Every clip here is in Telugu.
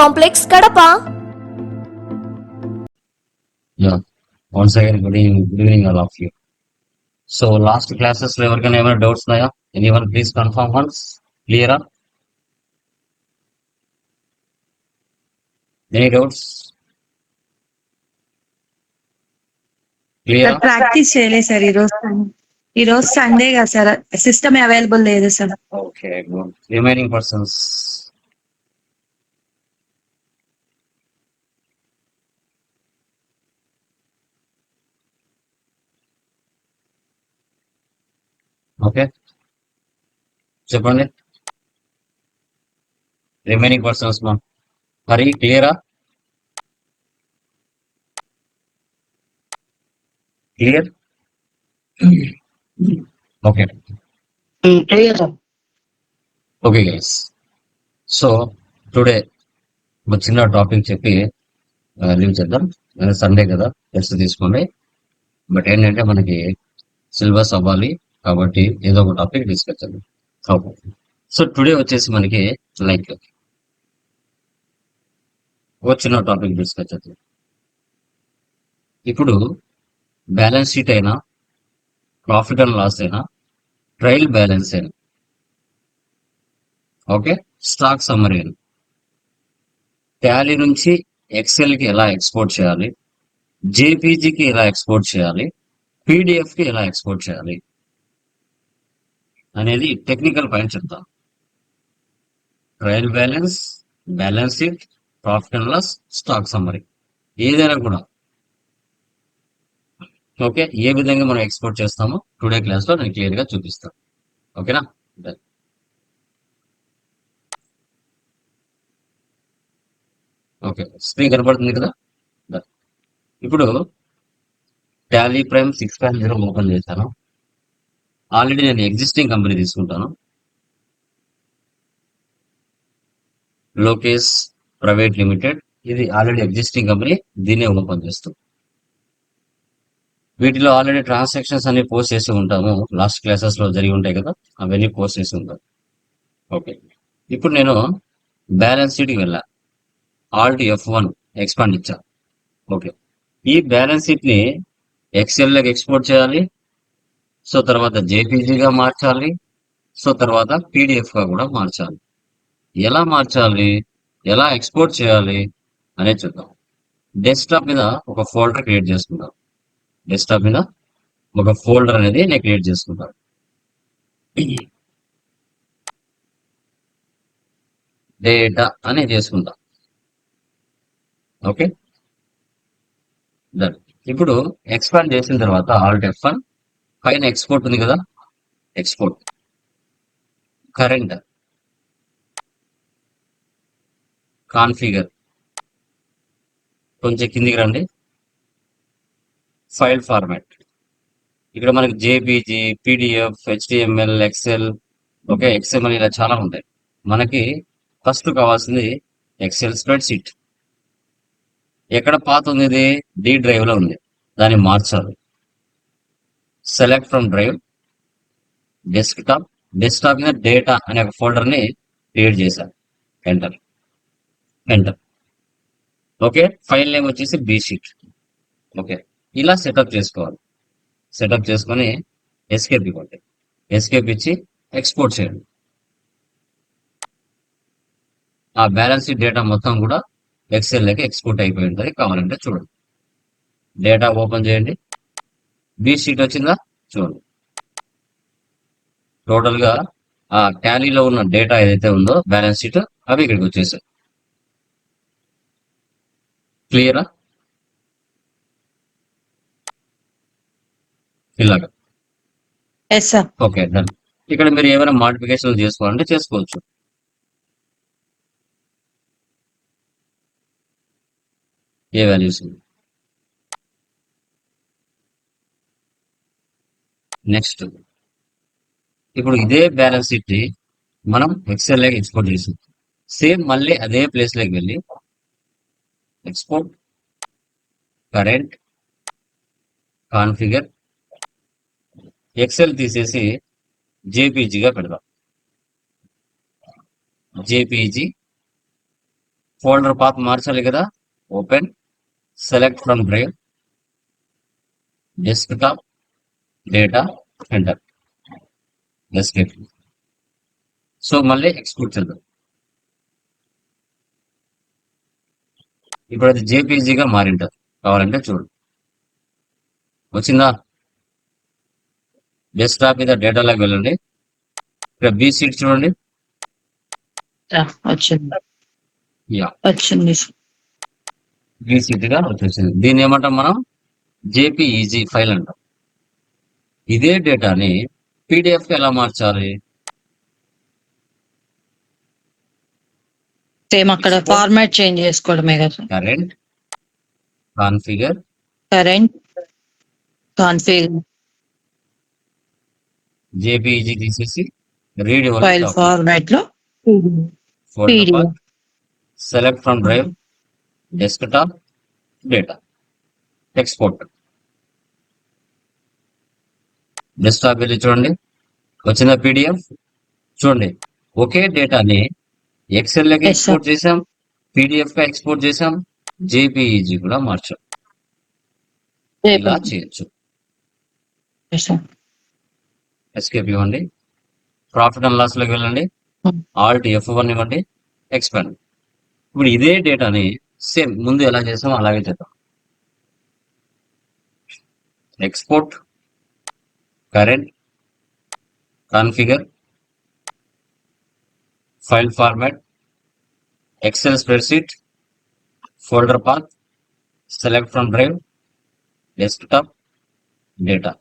complex Kadapa. Yeah. Once again, good evening, good evening all of you. So last classes లో ఎవరికైనా ఏమైనా డౌట్స్ ఉన్నాయా? Any one please confirm once. క్లియరా? Any doubts? క్లియరా? ప్రాక్టీస్ చేయలేదు సార్ ఈ రోజు ఈ రోజు సండే కదా సార్ సిస్టమ్ అవైలబుల్ లేదు sir. Okay good. Remaining persons. Okay. చెప్పండి. రిమైనింగ్ పర్సన్స్ మా మరి క్లియరా clear okay okay guys so today ఒక చిన్న టాపిక్ చెప్పి లీవ్ చేద్దాం. సండే కదా రెస్ట్ తీసుకోండి. బట్ ఏంటంటే మనకి సిలబస్ అవ్వాలి. కాబట్టి ఏదో ఒక టాపిక్ డిస్కస్ చేద్దాం. కాబట్టి సో టుడే వచ్చేసి మనకి లైక్ వచ్చిన టాపిక్ డిస్కస్ చేద్దాం. ఇప్పుడు బ్యాలెన్స్ షీట్ అయినా ప్రాఫిట్ అండ్ లాస్ అయినా ట్రయల్ బ్యాలెన్స్ అయినా. ఓకే స్టాక్ సమ్మరీ టాలీ నుంచి ఎక్సెల్కి ఎలా ఎక్స్పోర్ట్ చేయాలి? జేపీజీకి ఎలా ఎక్స్పోర్ట్ చేయాలి? పీడిఎఫ్కి ఎలా ఎక్స్పోర్ట్ చేయాలి? అనేది టెక్నికల్ పాయింట్ చెప్తాను trial balance balance sheet profit and loss stock summary ఏదైనా కూడా. ఓకే ఏ విధంగా మనం ఎక్స్పోర్ట్ చేస్తామో టుడే క్లాస్లో నేను క్లియర్గా చూపిస్తాను. ఓకేనా Done. ఓకే స్క్రీన్ కనపడుతుంది కదా? ఇప్పుడు Tally Prime six point zero open చేశాను. ఆల్రెడీ నేను ఎగ్జిస్టింగ్ కంపెనీ తీసుకుంటాను. Lokesh private limited. ఇది ఆల్రెడీ ఎగ్జిస్టింగ్ కంపెనీ దీన్నే ఓపెన్ చేస్తాం. వీటిలో ఆల్రెడీ ట్రాన్సాక్షన్స్ అన్ని పోస్ట్ చేసి ఉంటాము. లాస్ట్ క్లాసెస్లో జరిగి ఉంటాయి కదా అవన్నీ పోస్ట్ చేసి ఉంటాం. ఓకే ఇప్పుడు నేను బ్యాలెన్స్ షీట్కి వెళ్ళా. ఆల్ట్ ఎఫ్ వన్ ఎక్స్పాండ్ ఇచ్చా. ఓకే ఈ బ్యాలెన్స్ షీట్ని ఎక్సెల్లోకి ఎక్స్పోర్ట్ చేయాలి సో తర్వాత జేపీజీగా మార్చాలి. సో తర్వాత పీడిఎఫ్గా కూడా మార్చాలి. ఎలా మార్చాలి? ఎలా ఎక్స్పోర్ట్ చేయాలి? అనేది చూద్దాం. డెస్క్టాప్ మీద ఒక ఫోల్డర్ క్రియేట్ చేసుకుంటాం డెస్క్టాప్ మీద ఒక ఫోల్డర్ అనేది నేను క్రియేట్ చేసుకుంటాను. డేటా అని చేసుకుంటాం ఓకే? ఇప్పుడు ఎక్స్పాండ్ చేసిన తర్వాత ఆల్ట్ ఎఫ్ వన్ పైన ఎక్స్పోర్ట్ ఉంది కదా? ఎక్స్పోర్ట్ కరెంట్ కాన్ఫిగర్ కొంచెం కిందికి రండి. ఫైల్ ఫార్మాట్ ఇక్కడ మనకి JPG PDF HTML Excel okay XML ఇలా చాలా ఉంటాయి. మనకి ఫస్ట్ కావాల్సింది ఎక్సెల్ స్ప్రెడ్ షీట్ ఎక్కడ పాత ఉంది ఇది? డి డ్రైవ్లో ఉంది. దాన్ని మార్చాలి. Select from drive desktop desktop మీద డేటా అనే ఒక ఫోల్డర్ని క్రియేట్ చేశాను enter enter okay file name వచ్చేసి బి షీట్ ఓకే ఇలా సెటప్ చేసుకోవాలి. సెటప్ చేసుకొని ఎస్కేప్ ఇవ్వండి. ఎస్కేప్ ఇచ్చి ఎక్స్పోర్ట్ చేయండి. ఆ బ్యాలెన్స్ షీట్ డేటా మొత్తం కూడా ఎక్సెల్లోకి ఎక్స్పోర్ట్ అయిపోయి ఉంటుంది. కావాలంటే చూడండి. డేటా ఓపెన్ చేయండి. బి షీట్ వచ్చిందా? చూడండి టోటల్గా ఆ టాలీలో ఉన్న డేటా ఏదైతే ఉందో బ్యాలెన్స్ షీట్ అవి ఇక్కడికి వచ్చేసాయి. క్లియరా ఇలాగా. ఎస్ సార్ ఓకే డన్ ఇక్కడ మీరు ఏమైనా మాడిఫికేషన్ చేసుకోవాలంటే చేసుకోవచ్చు. ఏ వాల్యూస్ నెక్స్ట్ ఇప్పుడు ఇదే బ్యాలెన్స్ షీట్ని మనం ఎక్సెల్ లెక్ ఎక్స్పోర్ట్ చేసాం. సేమ్ మళ్ళీ అదే ప్లేస్లోకి వెళ్ళి ఎక్స్పోర్ట్ కరెంట్ కాన్ఫిగర్ ఎక్సెల్ తీసేసి జేపీజీగా పెడదాం. జేపీజీ ఫోల్డర్ పాత్ మార్చాలి కదా? Open select from drive desktop data escape so మళ్ళీ ఎక్స్పోర్ట్ చేద్దాం. ఇప్పుడు అది జేపీజీగా మారింటారు. కావాలంటే చూడు వచ్చిందా? డెస్క్టాప్ మీద డేటాలోకి వెళ్ళండి. ఇక్కడ బి సీట్ చూడండి. వచ్చింది. బి సీట్గా వచ్చేసింది. దీన్ని ఏమంటాం మనం? జేపీఈజీ ఫైల్ అంటాం. ఇదే డేటాని పీడిఎఫ్ ఎలా మార్చాలి? సేమ్ అక్కడ ఫార్మాట్ చేంజ్ చేసుకోవడమే కదా. Current configure. Current config JPEG తీసేసి రీడ్ ఫైల్ ఫార్మాట్లో. Select from drive desktop data. Export. Desktop వెళ్ళి చూడండి. వచ్చిన పీడిఎఫ్ చూడండి. ఒకే డేటాని ఎక్సెల్లోకి. ఎక్స్పోర్ట్ చేసాం పీడిఎఫ్గా ఎక్స్పోర్ట్ చేసాం జేపీఈజీ కూడా మార్చాం. ఇలా చేయొచ్చు. ఎస్కేప్ ఇవ్వండి. ప్రాఫిట్ అండ్ లాస్లోకి వెళ్ళండి. ఆల్ట్ ఎఫ్ వన్ ఇవ్వండి. ఎక్స్పాండ్ ఇప్పుడు ఇదే డేటాని సేమ్ ముందు ఎలా చేసామో అలాగే చేద్దాం. Export current configure file format Excel spreadsheet folder path select from drive desktop data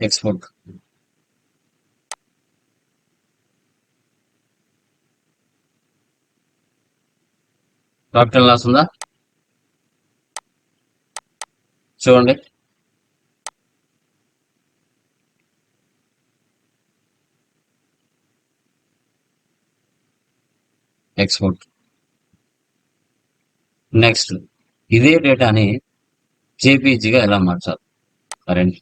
export profit and loss ఉందా? చూడండి. ఎక్స్పోర్ట్ నెక్స్ట్ ఇదే డేటాని జేపీజీగా ఎలా మార్చాలి? Current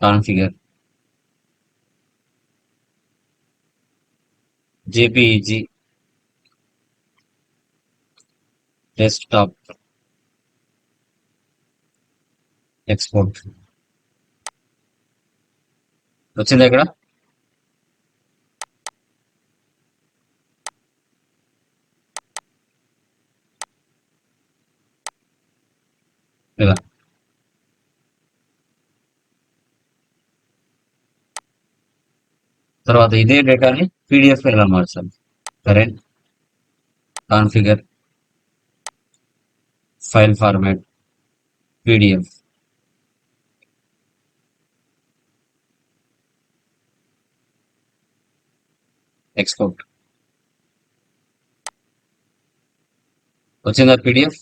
configure JPEG desktop export వచ్చింది ఇక్కడ? ఇలా తర్వాత ఇదే డేటాని పీడిఎఫ్ ఎలా మార్చాలి? Current configure file format PDF export వచ్చిందా పీడిఎఫ్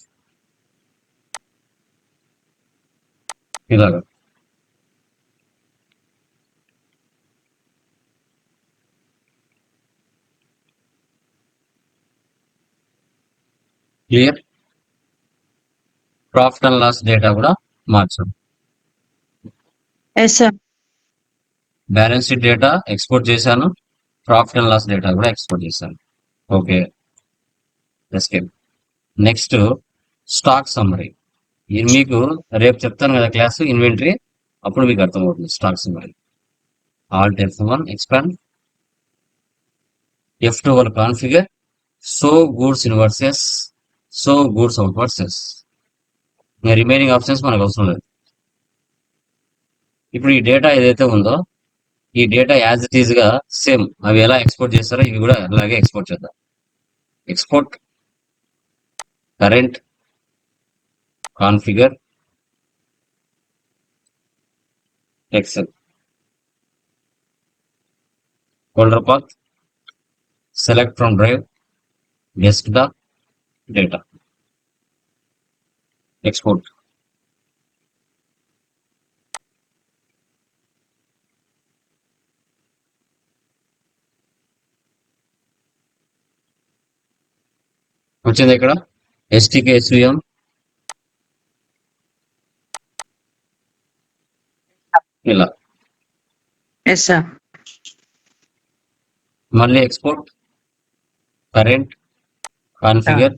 ఇలాగా. Clear profit and loss data కూడా మార్చాం. బ్యాలెన్స్ షీట్ డేటా ఎక్స్పోర్ట్ చేశాను. ప్రాఫిట్ అండ్ లాస్ డేటా కూడా ఎక్స్పోర్ట్ చేశాను. Okay escape next stock summary మీకు రేపు చెప్తాను కదా క్లాస్ ఇన్వెంటరీ అప్పుడు మీకు అర్థమవుతుంది stocks summary Alt F one expand F two one configure show goods inwards show goods outwards ఇంకా రిమైనింగ్ ఆప్షన్స్ మనకు అవసరం లేదు. ఇప్పుడు ఈ డేటా ఏదైతే ఉందో ఈ డేటా యాజ్ ఇట్ ఈజ్గా సేమ్ అవి ఎలా ఎక్స్పోర్ట్ చేస్తారో ఇవి కూడా అలాగే ఎక్స్పోర్ట్ చేద్దాం. Export current configure Excel folder path select from drive desktop data export వచ్చింది ఇక్కడ ఎస్టీకే ఎస్విఎం ఇలా. ఎస్ సార్ మళ్ళీ export current configure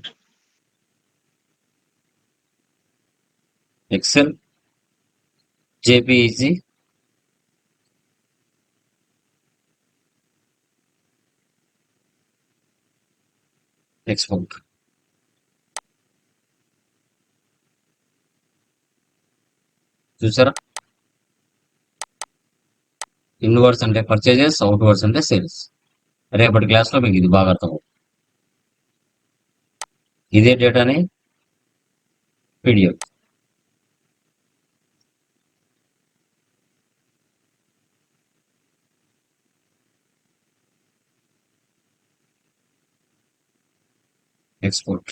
Excel JPEG export చూసారా? ఇన్వర్స్ అంటే పర్చేజెస్ అవుట్ వర్డ్స్ అంటే సేల్స్ రేపటి క్లాస్లో మీకు ఇది బాగా అర్థం అవుతుంది. ఇదే డేటాని PDF export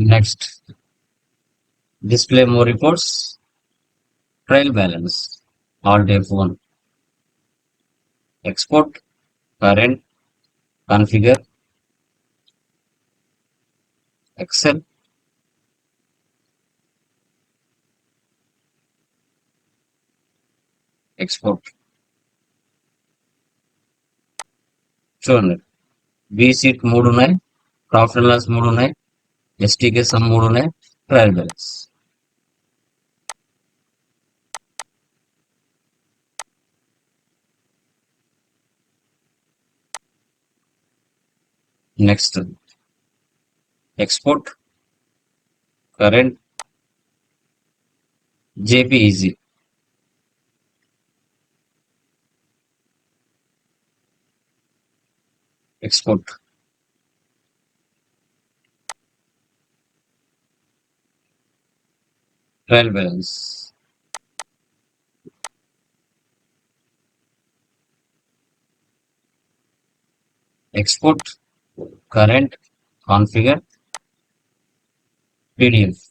next display more reports. Trail balance. All day phone. Export. Current. Configure. Excel. Export. చూడండి బీ సీట్ మూడు ఉన్నాయి. ప్రాఫిట్ లాస్ మూడు ఉన్నాయి. ఎస్టీకే సమ్ మూడు ఉన్నాయి trial balance next export current JPEG export trial balance export current configure PDF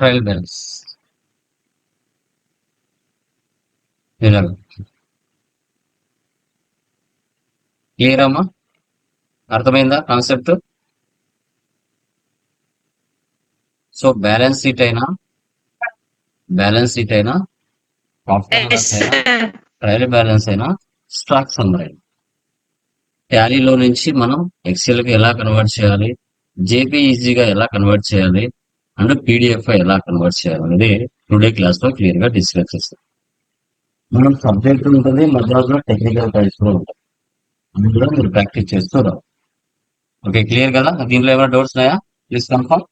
trial balance clear అమ్మా అర్థమైందా కాన్సెప్ట్? సో బ్యాలెన్స్ షీట్ అయినా? బ్యాలెన్స్ షీట్ అయినా? ట్రయల్ బ్యాలెన్స్ అయినా? స్టాక్ సమ్మరీ టాలీలో నుంచి మనం ఎక్సెల్కి ఎలా కన్వర్ట్ చేయాలి? జేపీఈజీగా ఎలా కన్వర్ట్ చేయాలి? అండ్ పీడిఎఫ్ ఎలా కన్వర్ట్ చేయాలి? అనేది టుడే క్లాస్లో క్లియర్గా డిస్కస్ చేస్తాం. మనం సబ్జెక్ట్ ఉంటుంది మధ్యలో టెక్నికల్ టైప్స్ కూడా ఉంటాయి. అందులో మీరు ప్రాక్టీస్ చేస్తూ ఓకే క్లియర్ కదా? దీంట్లో ఏమైనా డౌట్స్ ఉన్నాయా? ప్లీజ్ కన్ఫర్మ్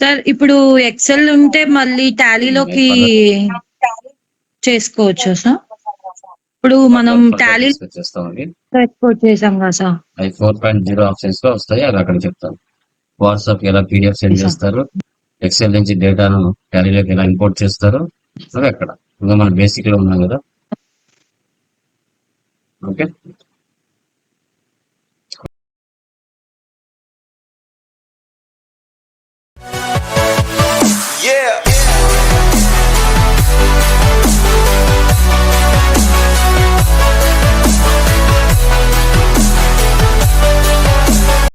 సార్ ఇప్పుడు ఎక్సెల్ ఉంటే మళ్ళీ టాలీలోకి చేసుకోవచ్చు సార్ ఇప్పుడు మనం టాలీ ఎక్స్పోర్ట్ చేసాం కదా సార్ ఫోర్ పాయింట్ జీరో ఆప్షన్స్లో వస్తాయి అవి అక్కడ చెప్తాను వాట్సాప్ ఎలా పీడిఎఫ్ సెండ్. చేస్తారు ఎక్సెల్ నుంచి డేటాను టాలీలోకి ఎలా ఇంపోర్ట్ చేస్తారు అవి అక్కడ ఇంకా మన బేసిక్లో ఉన్నాం కదా ఓకే Yeah.